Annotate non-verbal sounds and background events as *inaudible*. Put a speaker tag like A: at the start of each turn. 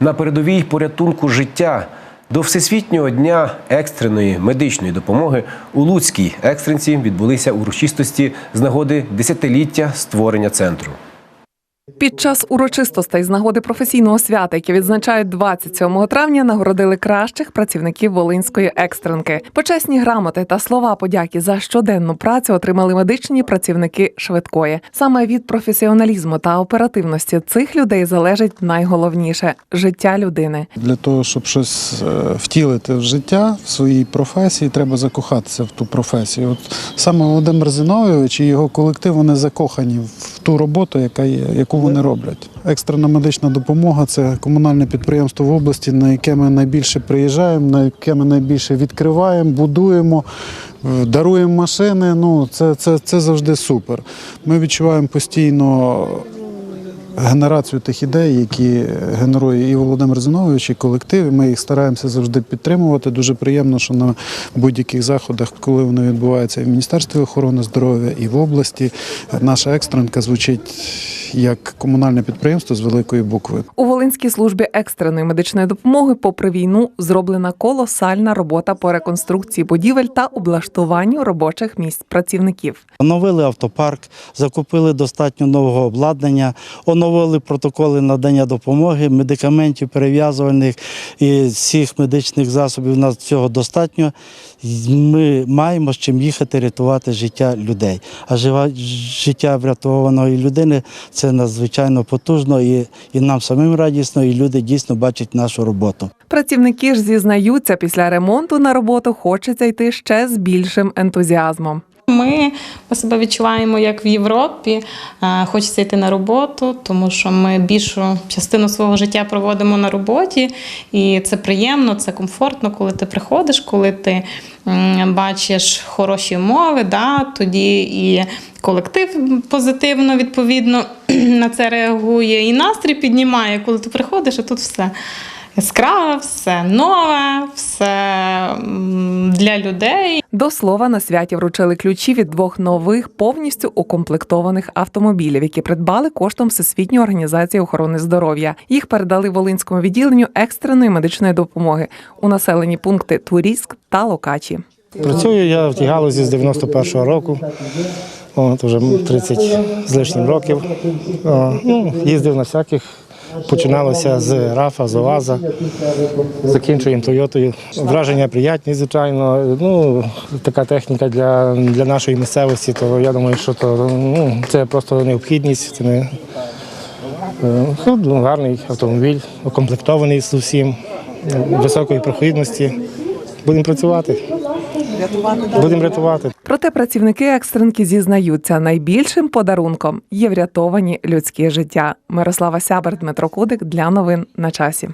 A: на передовій порятунку життя. До Всесвітнього дня екстреної медичної допомоги у Луцькій екстренці відбулися урочистості з нагоди десятиліття створення центру.
B: Під час урочистостей з нагоди професійного свята, які відзначають 27 травня, нагородили кращих працівників Волинської екстренки. Почесні грамоти та слова подяки за щоденну працю отримали медичні працівники швидкої. Саме від професіоналізму та оперативності цих людей залежить найголовніше життя людини.
C: Для того, щоб щось е, втілити в життя в своїй професії, треба закохатися в ту професію. От саме Володимир Зіновійович і його колектив вони закохані в ту роботу, яка є, яку вони роблять. Екстрена медична допомога це комунальне підприємство в області, на яке ми найбільше приїжджаємо, на яке ми найбільше відкриваємо, будуємо. е, Даруємо машини, ну це, це, це завжди супер. Ми відчуваємо постійно генерацію тих ідей, які генерує і Володимир Зинович, і колектив. Ми їх стараємося завжди підтримувати. Дуже приємно, що на будь-яких заходах, коли вони відбуваються і в Міністерстві охорони здоров'я, і в області, наша екстренка звучить як комунальне підприємство з великої букви.
B: У Волинській службі екстреної медичної допомоги, попри війну, зроблена колосальна робота по реконструкції будівель та облаштуванню робочих місць працівників.
D: Оновили автопарк, закупили достатньо нового обладнання, оновили протоколи надання допомоги, медикаментів перев'язувальних і всіх медичних засобів. У нас цього достатньо. Ми маємо з чим їхати рятувати життя людей. А жива- життя врятованої людини це надзвичайно потужно і, і нам самим радісно, і люди дійсно бачать нашу роботу.
B: Працівники ж зізнаються, після ремонту на роботу хочеться йти ще з більшим ентузіазмом.
E: Ми себе відчуваємо як в Європі. Е, Хочеться йти на роботу, тому що ми більшу частину свого життя проводимо на роботі, і це приємно, це комфортно, коли ти приходиш, коли ти бачиш хороші умови, да, тоді і колектив позитивно відповідно *clears throat* на це реагує, і настрій піднімає, коли ти приходиш, а тут все. Яскраве, все нове, все для людей.
B: До слова, на святі вручили ключі від двох нових повністю укомплектованих автомобілів, які придбали коштом Всесвітньої організації охорони здоров'я. Їх передали Волинському відділенню екстреної медичної допомоги у населені пункти Турійськ та Локачі.
F: Працюю я в тій галузі з 91-го року. От вже 30 з лишнім років. О, ну, їздив на всяких. Починалося з РАФа, з ОАЗа, закінчуємо Тойотою. Враження приятні, звичайно. Ну, така техніка для, для нашої місцевості, то я думаю, що то, ну, це просто необхідність. Це не, е, ну, гарний автомобіль, укомплектований з усім, високої проходності. Будемо працювати. Будемо рятувати.
B: Проте працівники екстренки зізнаються, найбільшим подарунком є врятовані людські життя. Мирослава Сябер, Дмитро Кудик для новин на часі.